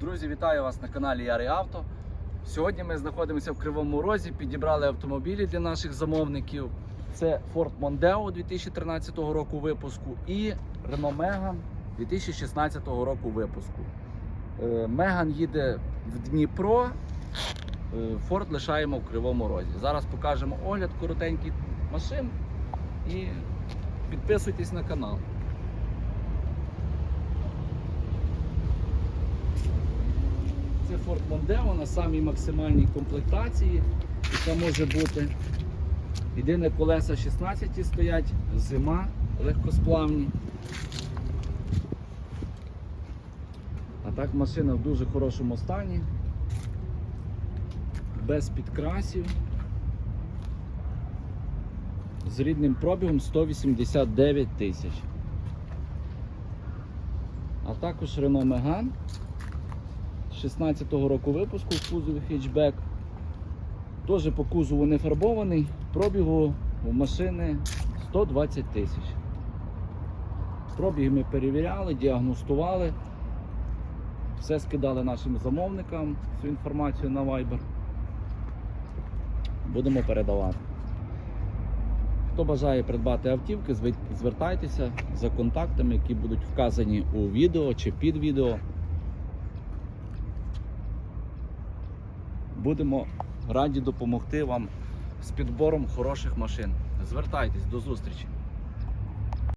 Друзі, вітаю вас на каналі Ярий Авто. Сьогодні ми знаходимося в Кривому Розі, підібрали автомобілі для наших замовників. Це Ford Mondeo 2013 року випуску і Renault Megane 2016 року випуску. Е, Megane їде в Дніпро, е, Ford лишаємо в Кривому Розі. Зараз покажемо огляд коротенький машин і підписуйтесь на канал. Це Ford Mondeo на самій максимальній комплектації, яка може бути. Єдине колеса 16 стоять, зима, легкосплавні. А так машина в дуже хорошому стані, без підкрасів, з рідним пробігом 189 тисяч. А також Renault Megane 16-го року випуску в кузові хетчбек. Теж по кузову не фарбований, пробігу у машини 120 тисяч. Пробіг ми перевіряли, діагностували, все скидали нашим замовникам, всю інформацію на Viber. Будемо передавати. Хто бажає придбати автівки, звертайтеся за контактами, які будуть вказані у відео чи під відео. Будемо раді допомогти вам з підбором хороших машин. Звертайтесь до зустрічі!